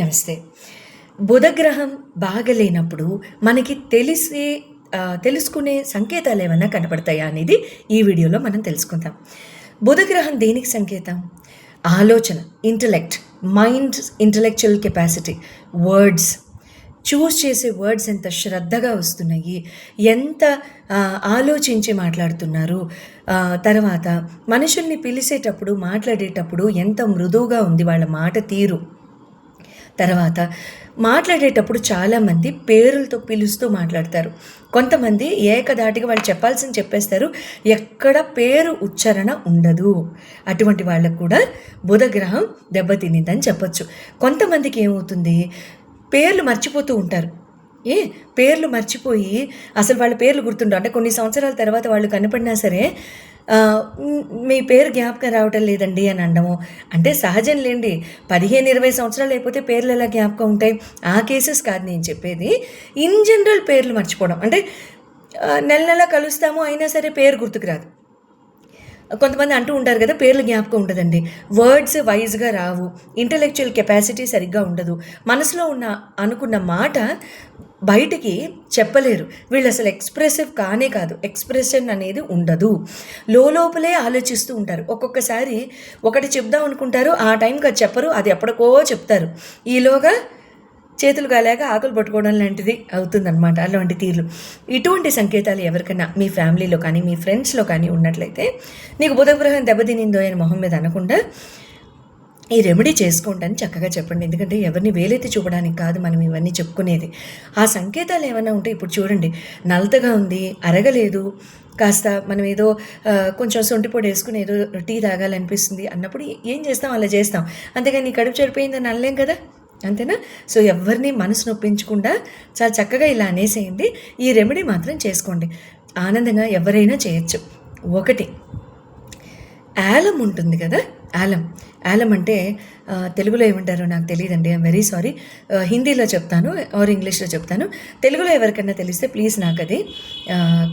నమస్తే. బుధగ్రహం బాగలేనప్పుడు మనకి తెలిసే తెలుసుకునే సంకేతాలు ఏమైనా కనపడతాయా అనేది ఈ వీడియోలో మనం తెలుసుకుందాం. బుధగ్రహం దేనికి సంకేతం? ఆలోచన intellect mind intellectual capacity words choose చేసే వర్డ్స్ ఎంత శ్రద్ధగా వస్తున్నాయి ఎంత ఆలోచించి మాట్లాడుతున్నారు తర్వాత మనుషుల్ని పిలిచేటప్పుడు మాట్లాడేటప్పుడు ఎంత మృదువుగా ఉంది వాళ్ళ మాట తీరు. తర్వాత మాట్లాడేటప్పుడు చాలామంది పేరులతో పిలుస్తూ మాట్లాడతారు. కొంతమంది ఏకధాటిగా వాళ్ళు చెప్పాల్సింది చెప్పేస్తారు. ఎక్కడ పేరు ఉచ్చారణ ఉండదు. అటువంటి వాళ్ళకు కూడా బుధగ్రహం దెబ్బతినిందని చెప్పొచ్చు. కొంతమందికి ఏమవుతుంది? పేర్లు మర్చిపోతూ ఉంటారు. ఏ? పేర్లు మర్చిపోయి అసలు వాళ్ళ పేర్లు గుర్తుండవు. అంటే కొన్ని సంవత్సరాల తర్వాత వాళ్ళు కనపడినా సరే మీ పేరు జ్ఞాపకం రావటం లేదండి అని అనడము. అంటే సహజం లేండి. పదిహేను ఇరవై సంవత్సరాలు అయిపోతే పేర్లు ఎలా జ్ఞాపకం ఉంటాయి? ఆ కేసెస్ కాదు నేను చెప్పేది. ఇన్ జనరల్ పేర్లు మర్చిపోవడం. అంటే నెల నెల కలుస్తాము అయినా సరే పేరు గుర్తుకు రాదు. కొంతమంది అంటూ ఉంటారు కదా పేర్లు జ్ఞాపకం ఉండదండి. వర్డ్స్ వైజ్గా రావు. ఇంటలెక్చువల్ కెపాసిటీ సరిగ్గా ఉండదు. మనసులో ఉన్న అనుకున్న మాట బయటికి చెప్పలేరు. వీళ్ళు అసలు ఎక్స్ప్రెసివ్ కానే కాదు. ఎక్స్ప్రెషన్ అనేది ఉండదు. లోపలే ఆలోచిస్తూ ఉంటారు. ఒక్కొక్కసారి ఒకటి చెప్దాం అనుకుంటారు ఆ టైంకి అది చెప్పరు అది ఎప్పటికో చెప్తారు. ఈలోగా చేతులు కాలేక ఆకులు పట్టుకోవడం లాంటిది అవుతుందన్నమాట అలాంటి తీర్లు. ఇటువంటి సంకేతాలు ఎవరికైనా మీ ఫ్యామిలీలో కానీ మీ ఫ్రెండ్స్లో కానీ ఉన్నట్లయితే నీకు బుధగ్రహం దెబ్బతినిందో అని మొహం మీద అనకుండా ఈ రెమెడీ చేసుకోండి అని చక్కగా చెప్పండి. ఎందుకంటే ఎవరిని వేలెత్తి చూపడానికి కాదు మనం ఇవన్నీ చెప్పుకునేది. ఆ సంకేతాలు ఏమైనా ఉంటే ఇప్పుడు చూడండి. నలతగా ఉంది అరగలేదు కాస్త మనం ఏదో కొంచెం కొంచెం సొంటిపొడి వేసుకుని ఏదో టీ తాగాలనిపిస్తుంది అన్నప్పుడు ఏం చేస్తాం? అలా చేస్తాం. అంతేగాని నీ కడుపు చెడిపోయిందని అనలేం కదా? అంతేనా? సో ఎవరిని మనసు నొప్పించకుండా చాలా చక్కగా ఇలా అనేసేయండి. ఈ రెమెడీ మాత్రం చేసుకోండి. ఆనందంగా ఎవరైనా చేయొచ్చు. ఒకటి యాలం ఉంటుంది కదా? యాలం యాలం అంటే తెలుగులో ఏమంటారో నాకు తెలియదండి. ఐఎమ్ వెరీ సారీ హిందీలో చెప్తాను ఆర్ ఇంగ్లీష్లో చెప్తాను. తెలుగులో ఎవరికైనా తెలిస్తే ప్లీజ్ నాకు అది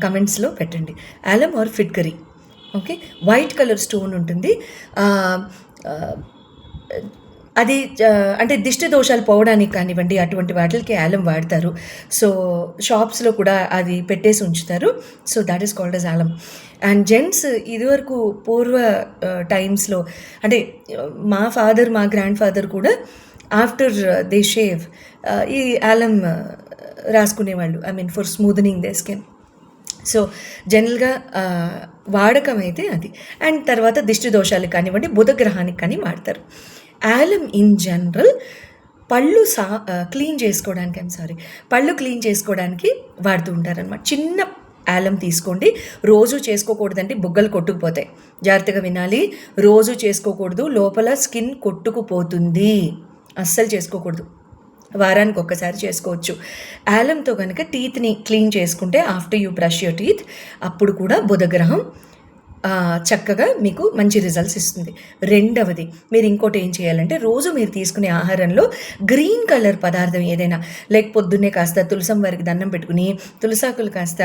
కమెంట్స్లో పెట్టండి. యాలం ఆర్ ఫిట్కరీ ఓకే వైట్ కలర్ స్టోన్ ఉంటుంది. అది అంటే దిష్టి దోషాలు పోవడానికి కానివ్వండి అటువంటి వాటికి ఆలం వాడతారు. సో షాప్స్లో కూడా అది పెట్టేసి ఉంచుతారు. So that is called as alum. And gents ఇదివరకు పూర్వ టైమ్స్లో అంటే మా ఫాదర్ మా గ్రాండ్ ఫాదర్ కూడా ఆఫ్టర్ దే షేవ్ ఈ ఆలం రాసుకునేవాళ్ళు. I mean for smoothening the skin so జనరల్గా వాడకం అయితే అది. అండ్ తర్వాత దిష్టి దోషాలకు కానివ్వండి బుధగ్రహానికి కానీ వాడతారు. యాలం ఇన్ జనరల్ పళ్ళు సా క్లీన్ చేసుకోవడానికి ఐమ్ సారీ పళ్ళు క్లీన్ చేసుకోవడానికి వాడుతూ ఉంటారనమాట చిన్న యాలం తీసుకోండి. రోజు చేసుకోకూడదండి బుగ్గలు కొట్టుకుపోతాయి. జాగ్రత్తగా వినాలి. రోజు చేసుకోకూడదు. లోపల స్కిన్ కొట్టుకుపోతుంది. అస్సలు చేసుకోకూడదు. వారానికి ఒక్కసారి చేసుకోవచ్చు. యాలంతో కనుక టీత్ని క్లీన్ చేసుకుంటే after you brush your teeth అప్పుడు కూడా బుధగ్రహం చక్కగా మీకు మంచి రిజల్ట్స్ ఇస్తుంది. రెండవది మీరు ఇంకోటి ఏం చేయాలంటే రోజు మీరు తీసుకునే ఆహారంలో గ్రీన్ కలర్ పదార్థం ఏదైనా లైక్ పొద్దున్నే కాస్త తులసం వారికి దండం పెట్టుకుని తులసాకులు కాస్త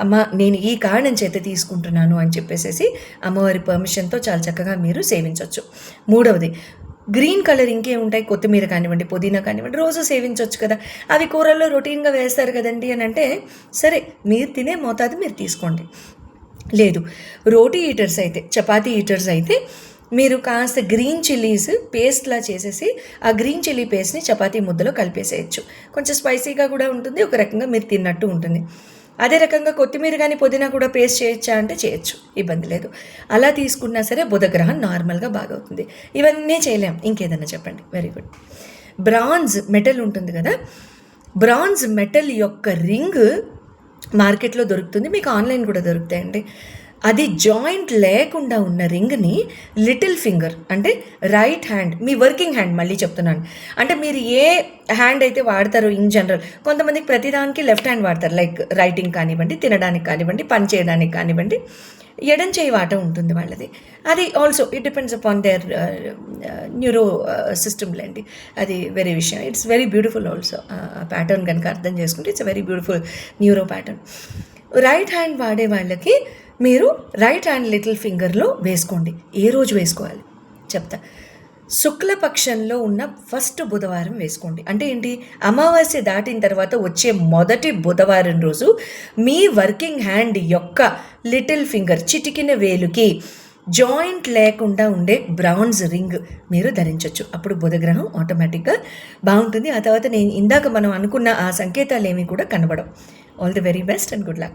అమ్మ నేను ఈ కారణం చేత తీసుకుంటున్నాను అని చెప్పేసి అమ్మవారి పర్మిషన్తో చాలా చక్కగా మీరు సేవించవచ్చు మూడవది గ్రీన్ కలర్ ఇంకేం ఉంటాయి? కొత్తిమీర కానివ్వండి పుదీనా కానివ్వండి రోజు సేవించవచ్చు కదా. అవి కూరల్లో రొటీన్గా వేస్తారు కదండి అని అంటే సరే మీరు తినే మోతాదు మీరు తీసుకోండి. లేదు. రోటీ ఈటర్స్ అయితే చపాతీ ఈటర్స్ అయితే మీరు కాస్త గ్రీన్ చిల్లీస్ పేస్ట్లా చేసేసి ఆ గ్రీన్ చిల్లీ పేస్ట్ని చపాతీ ముద్దలో కలిపేసేయచ్చు. కొంచెం స్పైసీగా కూడా ఉంటుంది ఒక రకంగా మీరు తిన్నట్టు ఉంటుంది. అదే రకంగా కొత్తిమీర కానీ పుదీనా కూడా పేస్ట్ చేయొచ్చా అంటే చేయొచ్చు ఇబ్బంది లేదు. అలా తీసుకున్నా సరే బుధగ్రహం నార్మల్గా బాగవుతుంది. ఇవన్నీ చేయలేం. ఇంకేదన్నా చెప్పండి. వెరీ గుడ్ బ్రాంజ్ మెటల్ ఉంటుంది కదా? బ్రాంజ్ మెటల్ యొక్క రింగ్ మార్కెట్లో దొరుకుతుంది మీకు ఆన్లైన్ కూడా దొరుకుతాయండి. అది జాయింట్ లేకుండా ఉన్న రింగ్ని లిటిల్ ఫింగర్ అంటే రైట్ హ్యాండ్ మీ వర్కింగ్ హ్యాండ్ మళ్ళీ చెప్తున్నాను. అంటే మీరు ఏ హ్యాండ్ అయితే వాడతారో ఇన్ జనరల్ కొంతమందికి ప్రతిదానికి లెఫ్ట్ హ్యాండ్ వాడతారు లైక్ రైటింగ్ కానివ్వండి తినడానికి కానివ్వండి పని చేయడానికి కానివ్వండి. ఎడం చేయి వాట ఉంటుంది వాళ్ళది. అది also it depends upon their neuro system లేండి అది వేరే విషయం. ఇట్స్ వెరీ బ్యూటిఫుల్ ఆల్సో ఆ ప్యాటర్న్ కనుక అర్థం చేసుకుంటే it's very beautiful neuro pattern right hand వాడే వాళ్ళకి మీరు రైట్ హ్యాండ్ లిటిల్ ఫింగర్లో వేసుకోండి. ఏ రోజు వేసుకోవాలి? చెప్తా. శుక్లపక్షంలో ఉన్న ఫస్ట్ బుధవారం వేసుకోండి. అంటే ఏంటి? అమావాస్య దాటిన తర్వాత వచ్చే మొదటి బుధవారం రోజు మీ వర్కింగ్ హ్యాండ్ యొక్క లిటిల్ ఫింగర్ చిటికిన వేలుకి జాయింట్ లేకుండా ఉండే బ్రౌన్స్ రింగ్ మీరు ధరించవచ్చు అప్పుడు బుధగ్రహం ఆటోమేటిక్గా బాగుంటుంది. ఆ తర్వాత నేను ఇందాక మనం అనుకున్న ఆ సంకేతాలు ఏమీ కూడా కనబడవు. All the very best and good luck